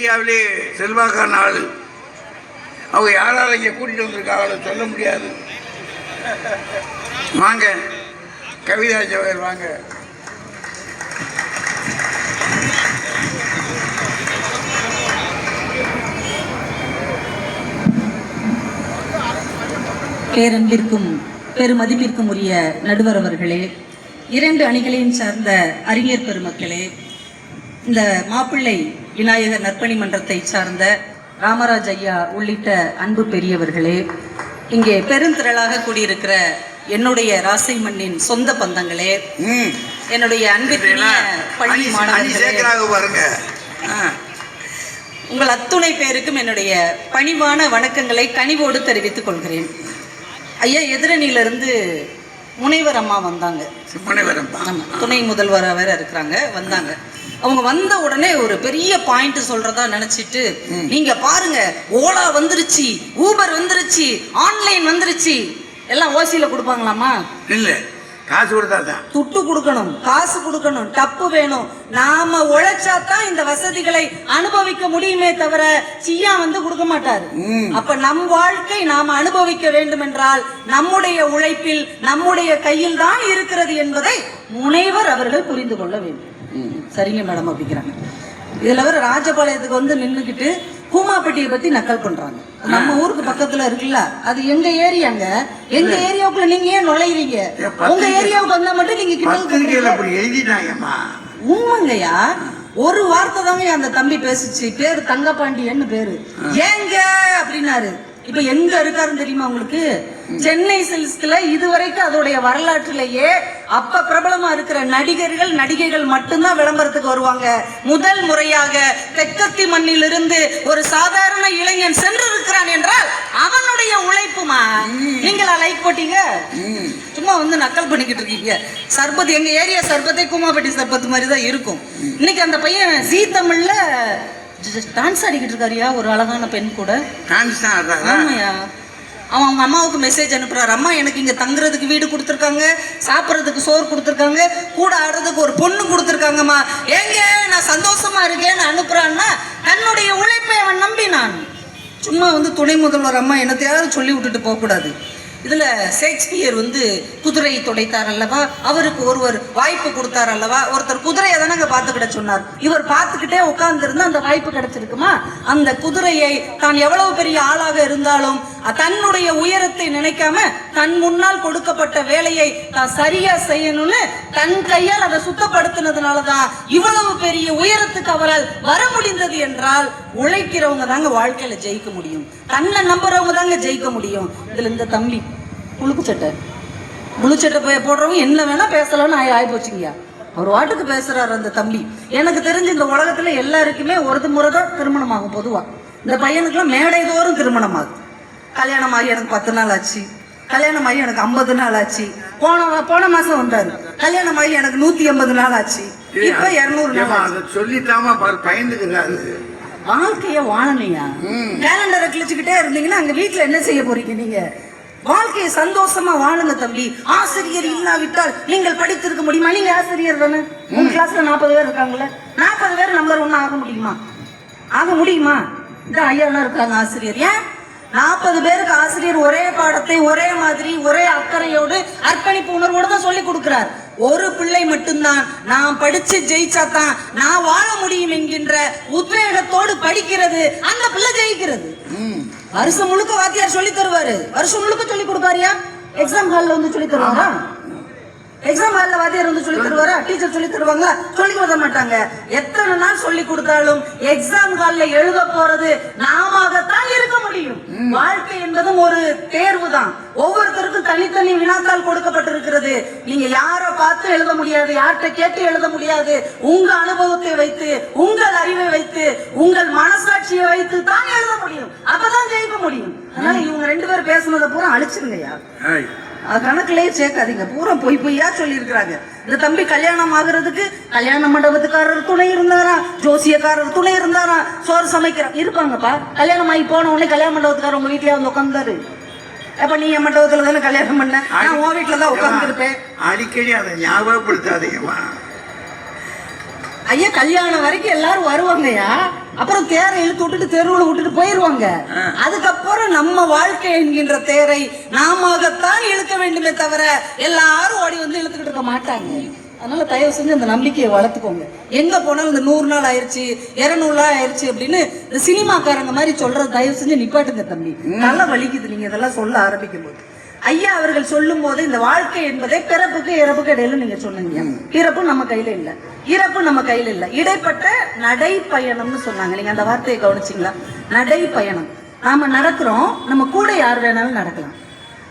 இந்தியாவிலே செல்வாக்கான ஆள் அவங்க யாரால இங்கே கூட்டிகிட்டு வந்திருக்காங்களோ சொல்ல முடியாது. வாங்க. கவிதா ஜவஹர் வாங்க. பேரன்பிற்கும் பெருமதிப்பிற்கும் உரிய நடுவர் அவர்களே இரண்டு அணிகளையும் சார்ந்த அறிஞர் பெருமக்களே இந்த மாப்பிள்ளை விநாயகர் நற்பணி மன்றத்தை சார்ந்த ராமராஜ் ஐயா உள்ளிட்ட அன்பு பெரியவர்களே இங்கே பெருந்திரளாக கூடியிருக்கிற என்னுடைய ராசை மண்ணின் சொந்த பந்தங்களே என்னுடைய அன்பிற்குரிய பள்ளி மாணவர்களே உங்கள் அத்துணை பேருக்கும் என்னுடைய பணிவான வணக்கங்களை கனிவோடு தெரிவித்துக் கொள்கிறேன். ஐயா எதிரணியிலிருந்து முனைவர் அம்மா வந்தாங்க. முனைவரம்பா ஆமா துணை முதல்வராக வேற இருக்கிறாங்க வந்தாங்க. அவங்க வந்த உடனே ஒரு பெரிய பாயிண்ட் சொல்றதா நினைச்சிட்டு நீங்க பாருங்க ஓலா வந்துருச்சு ஊபர் வந்துருச்சு ஆன்லைன் வந்துருச்சு. எல்லாம் ஓசியில கொடுப்பாங்களாமா இல்லை காசு கொடுத்தா துட்டு கொடுக்கணும் காசு கொடுக்கணும் டப்பு வேணும். நாம உழைச்சா தான் இந்த வசதிகளை அனுபவிக்க முடியுமே தவிர சியா வந்து கொடுக்க மாட்டாரு. அப்ப நம் வாழ்க்கை நாம அனுபவிக்க வேண்டும் என்றால் நம்முடைய உழைப்பில் நம்முடைய கையில் தான் இருக்கிறது என்பதை முனைவர் அவர்கள் புரிந்து கொள்ள வேண்டும். சரிங்க மேடம் அப்படிங்கிறாங்க. இதுல வேற ராஜபாளையத்துக்கு வந்து நின்னுக்கிட்டு கூமாப்பட்டியை பத்தி நக்கல் பண்றாங்க. நம்ம ஊருக்கு பக்கத்துல இருக்குல்ல அது எங்க ஏரியாங்க எங்க ஏரியாவுக்குள்ள நீங்க ஏன் நுழையிறீங்க? உங்க ஏரியாவுக்கு வந்தா மட்டும் நீங்க எழுதிட்டாங்கம்மா. உண்மைங்கய்யா? ஒரு வார்த்தை தாங்க அந்த தம்பி பேசுச்சு. பேரு தங்கபாண்டியன்னு பேரு. ஏங்க அப்படின்னாரு. இப்ப எங்க இருக்காருன்னு தெரியுமா உங்களுக்கு? சென்னை சில்க்ஸ்ல இதுவரைக்கும் அதோடைய வரலாற்றிலேயே அப்ப பிரபலமா இருக்கிற நடிகர்கள் நடிகைகள் மட்டும்தான் விளம்பரத்துக்கு வருவாங்க. முதல் முறையாக தெற்கத்தி மண்ணிலிருந்து ஒரு சாதாரண இளைஞன் சென்றிருக்கிறான் என்றால் அவனுடைய உழைப்புமா? நீங்களா லைக் போட்டீங்க? சும்மா வந்து நக்கல் பண்ணிக்கிட்டு இருக்கீங்க. சர்பத் எங்க ஏரியா சர்பத்தே கூமாப்பட்டி சர்பத் மாதிரி தான் இருக்கும் இன்னைக்கு அந்த பையன் ஜீ தமிழ்ல டான்ஸ் ஆடிக்கிட்டு இருக்காருயா? ஒரு அழகான பெண் கூட. டான்ஸ் தான் ஆடுறாரா? ஆமாயா அவன் அவங்க அம்மாவுக்கு மெசேஜ் அனுப்புறாரு. அம்மா எனக்கு இங்க தங்குறதுக்கு வீடு கொடுத்துருக்காங்க. சாப்பிட்றதுக்கு சோறு கொடுத்துருக்காங்க. கூட ஆடுறதுக்கு ஒரு பொண்ணு கொடுத்துருக்காங்கம்மா. ஏங்க நான் சந்தோஷமா இருக்கேன்னு அனுப்புறான்னா தன்னுடைய உழைப்பை அவன் நம்பினான். சும்மா வந்து துணை முதல்வர் அம்மா என்னத்தையாவது சொல்லி விட்டுட்டு போகக்கூடாது. இதுல ஷேக்ஸ்பியர் வந்து குதிரை துடைத்தார் அல்லவா? அவருக்கு ஒருவர் வாய்ப்பு கொடுத்தார் அல்லவா? ஒருத்தர் குதிரையை தானங்க பார்த்துக்கிட சொன்னார். இவர் பார்த்துக்கிட்டே உட்கார்ந்திருந்தா அந்த வாய்ப்பு கிடைச்சிருக்குமா? அந்த குதிரையை தான் எவ்வளவு பெரிய ஆளாக இருந்தாலும் தன்னுடைய உயரத்தை நினைக்காம தன் முன்னால் கொடுக்கப்பட்ட வேலையை தான் சரியா செய்யணும்னு தன் கையால் அதை சுத்தப்படுத்தினதுனால தான் இவ்வளவு பெரிய உயரத்துக்கு அவரால் வர முடிந்தது என்றால் உழைக்கிறவங்க தாங்க வாழ்க்கையில ஜெயிக்க முடியும். தன்னை நம்புறவங்க தாங்க ஜெயிக்க முடியும். இதுல இந்த தம்பி புழுக்கு சட்டை. புழு சட்டை போடுறவங்க என்ன வேணா பேசலாம்னு ஆயி ஆகி போச்சுங்கய்யா அவர் வாட்டுக்கு பேசுறாரு அந்த தம்பி. எனக்கு தெரிஞ்சு இந்த உலகத்துல எல்லாருக்குமே ஒரு முறை தான் திருமணம் ஆகும் பொதுவா. இந்த பையனுக்குலாம் மேடை தோறும் திருமணம் ஆகும் கல்யாணம் ஆகி எனக்கு பத்து நாள் ஆச்சு. கல்யாணம் ஆகி எனக்கு ஐம்பது நாள் ஆச்சு. போன போன மாசம் வந்தாரு. கல்யாணம் ஆகி எனக்கு நூத்தி எண்பது நாள் ஆச்சு. இப்ப இருநூறு நாள் பாரு பயந்துக்கிறாரு வாழ்க்கைய வாழலையா. கேலண்டரை கிழிச்சுக்கிட்டே இருந்தீங்கன்னா அங்க வீட்ல என்ன செய்ய போறீங்க நீங்க? வாழ்க்கையை சந்தோஷமா வாழுங்க தம்பி. ஆசிரியர் இல்லாவிட்டால் நீங்கள் படித்திருக்க முடியுமா? நீங்க ஆசிரியர் தானே? உங்க கிளாஸ்ல நாற்பது பேர் இருக்காங்கல்ல? நாற்பது பேர் நம்பர் ஒன்னு ஆக முடியுமா? ஆக முடியுமா? இந்த ஐயாலாம் இருக்காங்க ஆசிரியர். ஏன்? நாற்பது பேருக்கு ஆசிரியர் ஒரே பாடத்தை ஒரே மாதிரி ஒரே அக்கறையோடு அர்ப்பணிப்பு உணர்வோடு தான் சொல்லி கொடுக்கிறார். ஒரு பிள்ளை மட்டும்தான். நான் படிச்சு ஜெயிச்சா தான் நான் வாழ முடியும் என்கின்ற உத்வேகத்தோடு படிக்கிறது. அந்த பிள்ளை ஜெயிக்கிறது. வருஷம் முழுக்க வாத்தியார் சொல்லி தருவாரு. வருஷம் முழுக்க சொல்லி கொடுப்பாருயா? எக்ஸாம் ஹால்ல வந்து சொல்லி தருவாரா? எக்ஸாம் ஹால்ல வாத்தியார் வந்து சொல்லி தருவாரா? டீச்சர் சொல்லி தருவாங்களா? சொல்லி கொடுக்க மாட்டாங்க. எத்தனை நாள் சொல்லி கொடுத்தாலும் எக்ஸாம் ஹால்ல எழுத போறது முடியும் வாழ்க்கை என்பதும் ஒரு தேர்வு தான் ஒவ்வொருத்தருக்கும் தனித்தனி வினாத்தாள் கொடுக்கப்பட்டிருக்கிறது. நீங்க யாரை பார்த்து எழுத முடியாது யார்கிட்ட கேட்டு எழுத முடியாது உங்க அனுபவத்தை வைத்து உங்கள் அறிவை வைத்து உங்கள் மனசாட்சியை வைத்து தான் எழுத முடியும். அப்பதான் ஜெயிக்க முடியும். அதனால இவங்க ரெண்டு பேரும் பேசுனதை பூரா அழிச்சிருங்கய்யா கணக்குலயே சேர்க்காதீங்க. பூரா பொய் பொய்யா சொல்லியிருக்கிறாங்க. இந்த தம்பி கல்யாணம் ஆகுறதுக்கு கல்யாண மண்டபத்துக்காரர் துணை இருந்தாரா? ஜோசியக்காரர் துணை இருந்தாரா? சோறு சமைக்கிற இருப்பாங்கப்பா. கல்யாணம் ஆகி போன உடனே கல்யாண மண்டபத்துக்காரர் உங்க வீட்லயே வந்து உட்காந்துரு அப்ப நீ என் மண்டபத்துல தானே கல்யாணம் பண்ண? நான் உன் வீட்டுல தான் உட்காந்துருப்பேன் அடிக்கடி அதை ஞாபகப்படுத்தாதீங்கம்மா. ஐயா கல்யாணம் வரைக்கும் எல்லாரும் வருவாங்கய்யா. அப்புறம் தேரை இழுத்து விட்டுட்டு தெருவுல விட்டுட்டு போயிருவாங்க. அதுக்கப்புறம் நம்ம வாழ்க்கை என்கின்ற தேரை நாமத்தான் இழுக்க வேண்டுமே தவிர எல்லாரும் ஓடி வந்து இழுத்துக்கிட்டு இருக்க மாட்டாங்க. அதனால தயவு செஞ்சு அந்த நம்பிக்கையை வளர்த்துக்கோங்க. எங்க போனாலும் இந்த நூறு நாள் ஆயிருச்சு இருநூறு நாள் ஆயிருச்சு அப்படின்னு இந்த சினிமாக்காரங்க மாதிரி சொல்றது தயவு செஞ்சு நிப்பாட்டுங்க தம்பி. நல்லா வலிக்குது. நீங்க இதெல்லாம் சொல்ல ஆரம்பிக்கும் போது ஐயா அவர்கள் சொல்லும் போது இந்த வாழ்க்கை என்பதை பிறப்புக்கு இறப்புக்கு இடையில நீங்க சொன்னீங்க. பிறப்பு நம்ம கையில இல்ல. இறப்பு நம்ம கையில இல்ல. இடைப்பட்ட நடைப்பயணம்னு சொன்னாங்க. நீங்க அந்த வார்த்தையை கவனிச்சிங்களா? நடைப்பயணம். நாம நடக்கிறோம் நம்ம கூட யார் வேணாலும் நடக்கலாம்.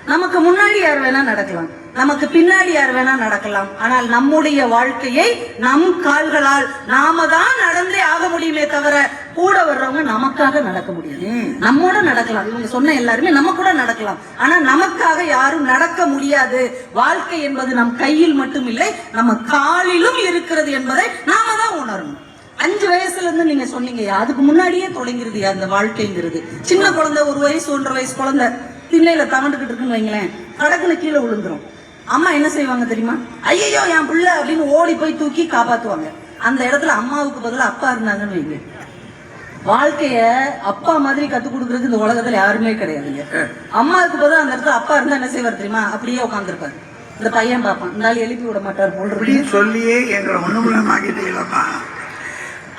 நமக்கு முன்னாடி யார் வேணா நடக்கலாம். நமக்கு பின்னாடி யார் வேணா நடக்கலாம். ஆனால் நம்முடைய வாழ்க்கையை நம் கால்களால் நாம தான் நடந்தே ஆக முடியுமே தவிர கூட வர்றவங்க நமக்காக நடக்க முடியாது. நம்மோட நடக்கலாம். இவங்க சொன்ன எல்லாருமே நம்ம கூட நடக்கலாம். ஆனா நமக்காக யாரும் நடக்க முடியாது. வாழ்க்கை என்பது நம் கையில் மட்டும் இல்லை நம்ம காலிலும் இருக்கிறது என்பதை நாம தான் உணரணும். அஞ்சு வயசுல இருந்து நீங்க சொன்னீங்க அதுக்கு முன்னாடியே தொடங்கிறது அந்த வாழ்க்கைங்கிறது. சின்ன குழந்தை ஒரு வயசு ஒன்றரை வயசு குழந்தை திண்ணையில தவண்டுகிட்டு இருக்குன்னு வைங்களேன் கடக்குல கீழே விழுந்துரும். அம்மா என்ன செய்வாங்க தெரியுமா? ஐயோ என் பிள்ளை அப்படின்னு ஓடி போய் தூக்கி காப்பாத்துவாங்க. அந்த இடத்துல அம்மாவுக்கு பதிலா அப்பா இருந்தாங்கன்னு வைங்க. வாழ்க்கைய அப்பா மாதிரி கத்துக் கொடுக்கறதுக்கு இந்த உலகத்துல யாருமே கிடையாதுங்க. அம்மாவுக்கு பதிலா அந்த இடத்துல அப்பா இருந்தா என்ன செய்வார் தெரியுமா? அப்படியே உட்காந்துருப்பாரு இந்த பையன் பார்ப்பான். இந்த எழுப்பி விட மாட்டார் போல் சொல்லியே எங்களை ஒண்ணுமில்லாம ஆக்கிட்டீங்களப்பா.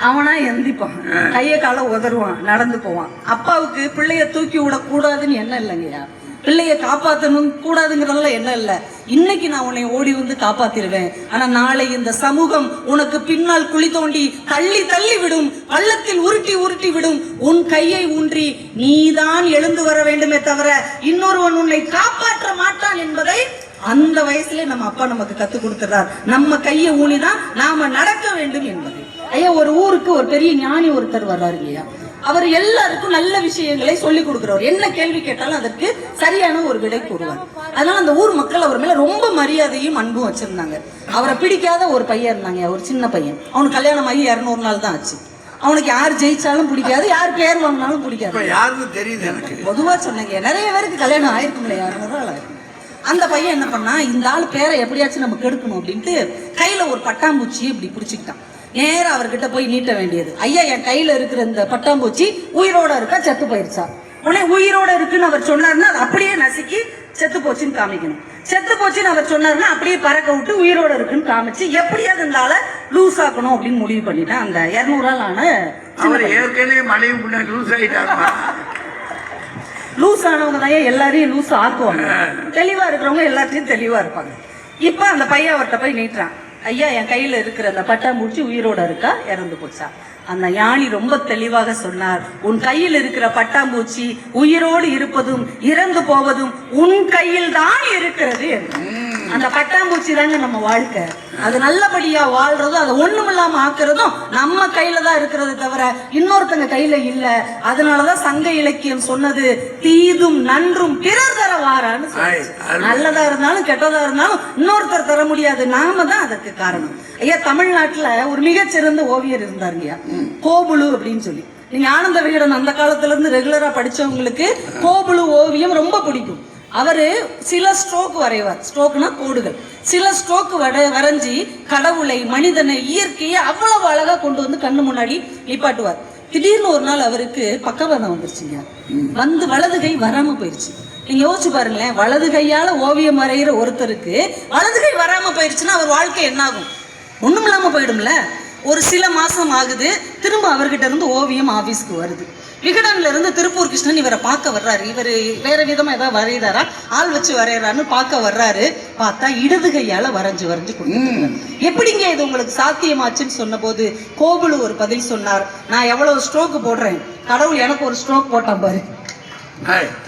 அவனா எந்திப்பான். கைய கால உதறுவான் நடந்து போவான். அப்பாவுக்கு பிள்ளைய தூக்கி விடக்கூடாதுன்னு என்ன இல்லைங்கய்யா. பிள்ளைய காப்பாத்தணும் கூடாதுங்கிறதுல என்ன இல்ல. இன்னைக்கு நான் உன்னை ஓடி வந்து காப்பாத்திருவேன். ஆனா நாளை இந்த சமூகம் உனக்கு பின்னால் குழி தோண்டி தள்ளி தள்ளி விடும் பள்ளத்தில் உருட்டி உருட்டி விடும். உன் கையை ஊன்றி நீதான் எழுந்து வர வேண்டுமே தவிர இன்னொருவன் உன்னை காப்பாற்ற மாட்டான் என்பதை அந்த வயசுல நம்ம அப்பா நமக்கு கத்து கொடுத்துறார் நம்ம கையை ஊனிதான் நாம நடக்க வேண்டும் என்பதை. ஐயா ஒரு ஊருக்கு ஒரு பெரிய ஞானி ஒருத்தர் வர்றாரு இல்லையா? அவர் எல்லாருக்கும் நல்ல விஷயங்களை சொல்லி கொடுக்கிறவர். என்ன கேள்வி கேட்டாலும் அதற்கு சரியான ஒரு விடை கூறுவார். அதனால அந்த ஊர் மக்கள் அவர் மேல ரொம்ப மரியாதையும் அன்பும் வச்சிருந்தாங்க. அவரை பிடிக்காத ஒரு பையன் இருந்தாங்க ஒரு சின்ன பையன். அவனுக்கு கல்யாணம் ஆகி இரநூறு நாள் தான் ஆச்சு. அவனுக்கு யார் ஜெயிச்சாலும் பிடிக்காது யார் பேர் வாங்கினாலும் பிடிக்காது. யாருன்னு தெரியுது எனக்கு. பொதுவா சொன்னீங்க நிறைய பேருக்கு கல்யாணம் ஆயிருக்கும்ல இரநூறு நாள் ஆயிருக்கும் அந்த பையன் என்ன பண்ணா இந்த ஆள் பேரை எப்படியாச்சும் நம்ம கெடுக்கணும் அப்படின்ட்டு கையில ஒரு பட்டாம்பூச்சி இப்படி பிடிச்சிக்கிட்டான். நேரா அவர்கிட்ட போய் நீட்ட வேண்டியது. ஐயா என் கையில இருக்கிற இந்த பட்டாம்பூச்சி உயிரோட இருக்கா? செத்து போயிருச்சா? உடனே உயிரோட இருக்குன்னு அவர் சொன்னாருன்னா அது அப்படியே நசுக்கி செத்து போச்சுன்னு காமிக்கணும். செத்து போச்சுன்னு அவர் சொன்னாருன்னா அப்படியே பறக்க விட்டு உயிரோட இருக்குன்னு காமிச்சு எப்படியாவது ஆளை லூஸ் ஆக்கணும் அப்படின்னு முடிவு பண்ணிட்டேன். அந்த இருநூறு நாள் ஆன அவர் ஏற்கனவே மனைவி லூஸ் ஆயிட்டாருமா? லூஸ் ஆனவங்க தான் எல்லாரையும் லூஸ் ஆக்குவாங்க? தெளிவா இருக்கிறவங்க எல்லாத்தையும் தெளிவா இருப்பாங்க. இப்ப அந்த பையன் அவர்கிட்ட போய் நீட்டுறான். ஐயா என் கையில் இருக்கிற அந்த பட்டாம்பூச்சி உயிரோட இருக்கா? இறந்து போச்சா? அந்த ஞானி ரொம்ப தெளிவாக சொன்னார் உன் கையில் இருக்கிற பட்டாம்பூச்சி உயிரோடு இருப்பதும் இறந்து போவதும் உன் கையில் தான் இருக்கிறது என்று. அந்த பட்டாம்பூச்சி தாங்க நம்ம வாழ்க்கை. அது நல்லபடியா வாழ்றதும் அதை ஒண்ணுமில்லாம ஆக்குறதும் நம்ம கையில தான் இருக்கிறது தவிர இன்னொருத்தங்க கையில இல்ல. அதனாலதான் சங்க இலக்கியம் சொன்னது தீதும் நன்றும் பிறர் தர வாரான்னு. நல்லதா இருந்தாலும் கெட்டதா இருந்தாலும் இன்னொருத்தர் தர முடியாது. நாம தான் அதற்கு காரணம். ஐயா தமிழ்நாட்டுல ஒரு மிகச்சிறந்த ஓவியர் இருந்தாருங்கய்யா கோபுலு அப்படின்னு சொல்லி. நீங்க ஆனந்த விகடன் அந்த காலத்துல இருந்து ரெகுலரா படிச்சவங்களுக்கு கோபுலு ஓவியம் ரொம்ப பிடிக்கும். அவர் சில ஸ்ட்ரோக் வரைவார். ஸ்ட்ரோக்னா கோடுகள். சில ஸ்ட்ரோக் வட வரைஞ்சி கடவுளை மனிதனை இயற்கையை அவ்வளவு அழகா கொண்டு வந்து கண்ணு முன்னாடி நிப்பாட்டுவார். திடீர்னு ஒரு நாள் அவருக்கு பக்கவாதம் வந்துருச்சுங்க. வந்து வலது கை வராம போயிருச்சு. நீங்க யோசிச்சு பாருங்களேன் வலது கையால ஓவியம் வரைகிற ஒருத்தருக்கு வலது கை வராம போயிருச்சுன்னா அவர் வாழ்க்கை என்ன ஆகும் ஒண்ணும் இல்லாம போயிடும்ல? ஒரு சில மாசம் ஆகுது திரும்ப அவர்கிட்ட இருந்து ஓவியம் ஆபீஸ்க்கு வருது. விகடன்ல இருந்து திருப்பூர் கிருஷ்ணன் இவரை பார்க்க வர்றாரு. இவர் வேற விதமா ஏதாவது வரைகிறாரா ஆள் வச்சு வரைகிறான்னு பார்க்க வர்றாரு. பார்த்தா இடது கையால வரைஞ்சு வரைஞ்சு கொடுத்துருக்காரு. எப்படிங்க இது உங்களுக்கு சாத்தியமாச்சுன்னு சொன்னபோது கோபுலு ஒரு பதில் சொன்னார். நான் எவ்வளவு ஸ்ட்ரோக் போடுறேன். கடவுள் எனக்கு ஒரு ஸ்ட்ரோக் போட்டான் பாரு.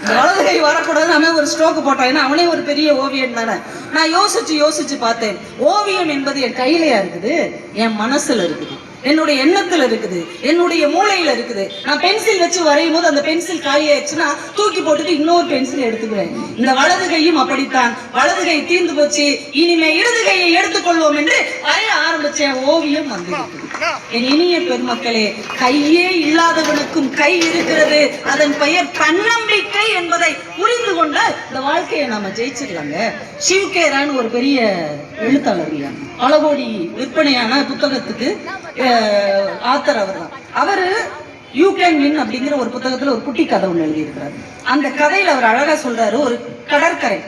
வலது கை வரக்கூடாது அவன் ஒரு ஸ்ட்ரோக் போட்டான். ஏன்னா அவனே ஒரு பெரிய ஓவியன் தானே. நான் யோசிச்சு யோசிச்சு பார்த்தேன். ஓவியம் என்பது என் கையிலயா இருக்குது? என் மனசுல இருக்குது. என்னுடைய எண்ணத்துல இருக்குது என்னுடைய மூளையில இருக்குது. நான் பென்சில் வச்சு வரையும் போது அந்த பென்சில் காலியாயிடுச்சுன்னா தூக்கி போட்டுட்டு இன்னொரு பென்சில் எடுத்துக்குவேன். இந்த வலது கையும் அப்படித்தான். வலது கை தீர்ந்து போச்சு. இனிமே இடது கையை எடுத்துக்கொள்வோம் என்று வரைய ஆரம்பிச்ச ஓவியம் வந்திருக்குது என் இனிய பெருமக்களே கையே இல்லாதவனுக்கும் கை இருக்கிறது. அதன் பெயர் தன்னம்பிக்கை என்பதை புரிந்து கொண்ட இந்த வாழ்க்கையை நாம ஜெயிச்சிடலாங்க. சிவகேரான்னு ஒரு பெரிய எழுத்தாளர் இல்லையா? பல கோடி விற்பனையான புத்தகத்துக்கு ஆத்தர் அவர் தான் அவர் யூ கேன் வின் அப்படிங்கிற ஒரு புத்தகத்தில் ஒரு குட்டி கதை ஒன்று எழுதியிருக்கிறார். அந்த கதையில் அவர் அழகாக சொல்கிறாரு ஒரு கடற்கரை.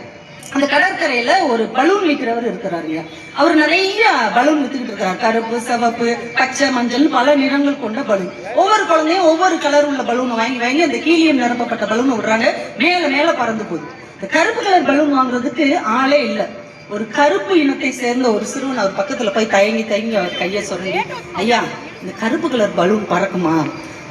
அந்த கடற்கரையில ஒரு பலூன் விற்கிறவர் இருக்கிறாரு இல்லையா? அவர் நிறைய பலூன் வித்துக்கிட்டு இருக்கிறார். கருப்பு சிவப்பு பச்சை மஞ்சள் பல நிறங்கள் கொண்ட பலூன். ஒவ்வொரு குழந்தையும் ஒவ்வொரு கலர் உள்ள பலூனை வாங்கி வாங்கி அந்த கீழியம் நிரப்பப்பட்ட பலூனை விடுறாங்க. மேல மேல பறந்து போகுது. இந்த கருப்பு கலர் பலூன் வாங்குறதுக்கு ஆளே இல்லை. ஒரு கருப்பு இனத்தை சேர்ந்த ஒரு சிறுவன் அவர் பக்கத்துல போய் தயங்கி தயங்கி அவர் கையை சொல்லி ஐயா இந்த கருப்பு கலர் பலூன் பறக்குமா?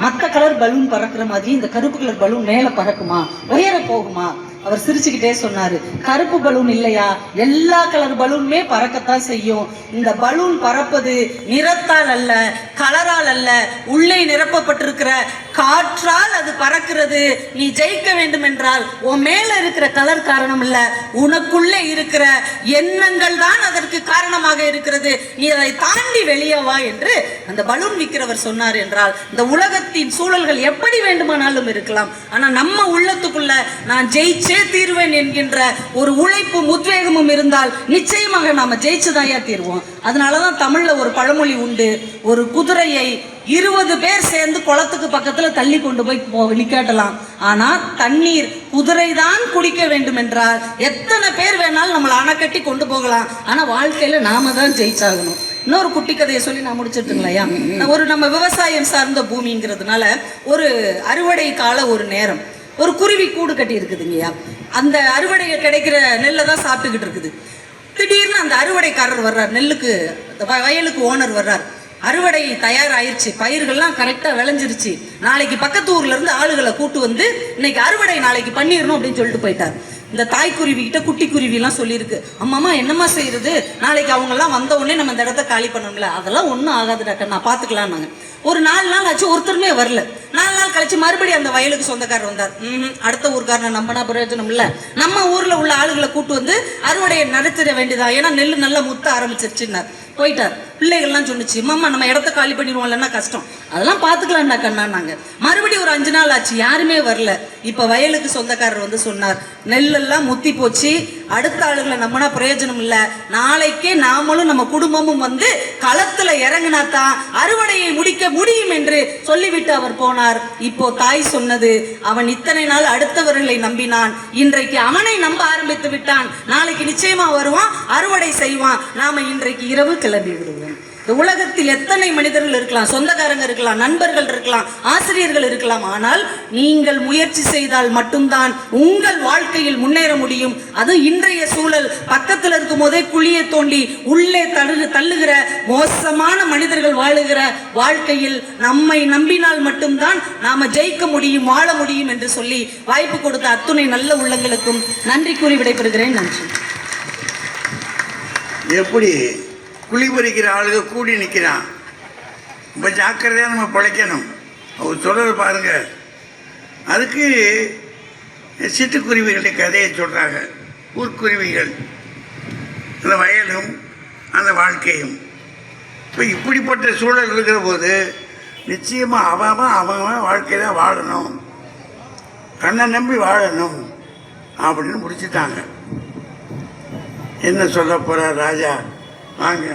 மத்த கலர் பலூன் பறக்குற மாதிரி இந்த கருப்பு கலர் பலூன் மேல பறக்குமா? உயர போகுமா? அவர் சிரிச்சுக்கிட்டே சொன்னாரு கருப்பு பலூன் இல்லையா? எல்லா கலர் பலூனுமே பறக்கத்தான் செய்யும். இந்த பலூன் பறப்பது நிறத்தால் அல்ல கலரால் அல்ல. உள்ளே நிரப்பப்பட்டிருக்கிற காற்றால் அது பறக்கிறது. நீ ஜெயிக்க வேண்டும் என்றால் உன் மேல இருக்கிற கலர் காரணம் இல்ல. உனக்குள்ளே இருக்கிற எண்ணங்கள் தான் அதற்கு காரணமாக இருக்கிறது. நீ அதை தாண்டி வெளியே வா என்று அந்த பலூன் விற்கிறவர் சொன்னார் என்றால் இந்த உலகத்தின் சூழல்கள் எப்படி வேண்டுமானாலும் இருக்கலாம். ஆனா நம்ம உள்ளத்துக்குள்ள நான் ஜெயிச்சு தீர்வேன் என்கின்ற ஒரு உழைப்பும் உத்வேகமும் இருந்தால் நிச்சயமாக நாம ஜெயிச்சுதாயா தீர்வோம். அதனாலதான் தமிழ்ல ஒரு பழமொழி உண்டு. ஒரு குதிரையை இருபது பேர் சேர்ந்து குளத்துக்கு பக்கத்துல தள்ளி கொண்டு போய் நிக்காட்டலாம். ஆனா தண்ணீர் குதிரை தான் குடிக்க வேண்டும் என்றால் எத்தனை பேர் வேணாலும் நம்மளை அணைக்கட்டி கொண்டு போகலாம். ஆனா வாழ்க்கையில நாம தான் ஜெயிச்சாகணும். இன்னொரு குட்டி கதையை சொல்லி நான் முடிச்சிட்டுங்களையா ஒரு நம்ம விவசாயம் சார்ந்த பூமிங்கிறதுனால ஒரு அறுவடை கால ஒரு நேரம். ஒரு குருவி கூடு கட்டி இருக்குதுங்கய்யா அந்த அறுவடையில் கிடைக்கிற நெல்லை தான் சாப்பிட்டுக்கிட்டு இருக்குது. திடீர்னு அந்த அறுவடைக்காரர் வர்றார் நெல்லுக்கு வயலுக்கு ஓனர் வர்றார். அறுவடை தயாராயிருச்சு பயிர்கள்லாம் கரெக்டாக விளைஞ்சிருச்சு. நாளைக்கு பக்கத்து ஊர்லேருந்து ஆளுகளை கூட்டு வந்து இன்னைக்கு அறுவடை நாளைக்கு பண்ணிடணும் அப்படின்னு சொல்லிட்டு போயிட்டார். இந்த தாய்க்குருவி கிட்ட குட்டி குருவிலாம் சொல்லியிருக்கு. அம்மாமா என்னம்மா செய்யறது? நாளைக்கு அவங்கெல்லாம் வந்த உடனே நம்ம இந்த இடத்த காலி பண்ணணும்ல. அதெல்லாம் ஒன்றும் ஆகாது டாக்டர். நான் பார்த்துக்கலாம் நாங்கள் ஒரு நாலு நாள் ஆச்சு ஒருத்தருமே வரல. நாலு நாள் கழிச்சு மறுபடியும் அந்த வயலுக்கு சொந்தக்காரர் வந்தார். அடுத்த ஊர்க்காரனை நம்பினா பிரயோஜனம் இல்ல. நம்ம ஊர்ல உள்ள ஆளுகளை கூட்டு வந்து அறுவடையை நடத்திட வேண்டியதா? ஏன்னா நெல் நல்லா முத்த ஆரம்பிச்சிருச்சுன்னார். போயிட்டார். பிள்ளைகள்லாம் சொன்னுச்சு மாமா நம்ம இடத்த காலி பண்ணிடுவோம் இல்லைன்னா கஷ்டம். அதெல்லாம் பார்த்துக்கலாம்டா கண்ணா நாங்கள் மறுபடியும் ஒரு அஞ்சு நாள் ஆச்சு யாருமே வரல. இப்போ வயலுக்கு சொந்தக்காரர் வந்து சொன்னார் நெல்லெல்லாம் முத்தி போச்சு அடுத்த ஆளுகளை நம்மனா பிரயோஜனம் இல்லை. நாளைக்கே நாமளும் நம்ம குடும்பமும் வந்து களத்தில் இறங்கினா தான் அறுவடையை முடிக்க முடியும் என்று சொல்லிவிட்டு அவர் போனார். இப்போ தாய் சொன்னது அவன் இத்தனை நாள் அடுத்தவர்களை நம்பினான். இன்றைக்கு அவனை நம்ப ஆரம்பித்து விட்டான். நாளைக்கு நிச்சயமா வருவான் அறுவடை செய்வான். நாம இன்றைக்கு இரவு கிளம்பி விடுவோம் இந்த உலகத்தில் எத்தனை மனிதர்கள் இருக்கலாம் சொந்தக்காரங்க இருக்கலாம் நண்பர்கள் இருக்கலாம் ஆசிரியர்கள் இருக்கலாம் ஆனால் நீங்கள் முயற்சி செய்தால் மட்டும்தான் உங்கள் வாழ்க்கையில் முன்னேற முடியும். அது இன்றைய சூழல். பக்கத்தில் இருக்கும் போதே குழியை தோண்டி உள்ளே தள்ளு தள்ளுகிற மோசமான மனிதர்கள் வாழுகிற வாழ்க்கையில் நம்மை நம்பினால் மட்டும்தான் நாம ஜெயிக்க முடியும் வாழ முடியும் என்று சொல்லி வாய்ப்பு கொடுத்த அத்துணை நல்ல உள்ளங்களுக்கும் நன்றி கூறி விடைபெறுகிறேன். நன்றி. எப்படி குழி பறிக்கிற ஆளுக கூடி நிற்கிறான் ரொம்ப ஜாக்கிரதையாக நம்ம பிழைக்கணும். அவர் சொல்கிற பாருங்க. அதுக்கு சிட்டுக்குருவிகளுடைய கதையை சொல்கிறாங்க ஊர்க்குருவிகள். அந்த வயலும் அந்த வாழ்க்கையும். இப்போ இப்படிப்பட்ட சூழல் இருக்கிற போது நிச்சயமாக அவன் அவன் வாழ்க்கையில் வாழணும். கண்ணை நம்பி வாழணும் அப்படின்னு முடிச்சுட்டாங்க. என்ன சொல்ல போகிறார் ராஜா? வாங்க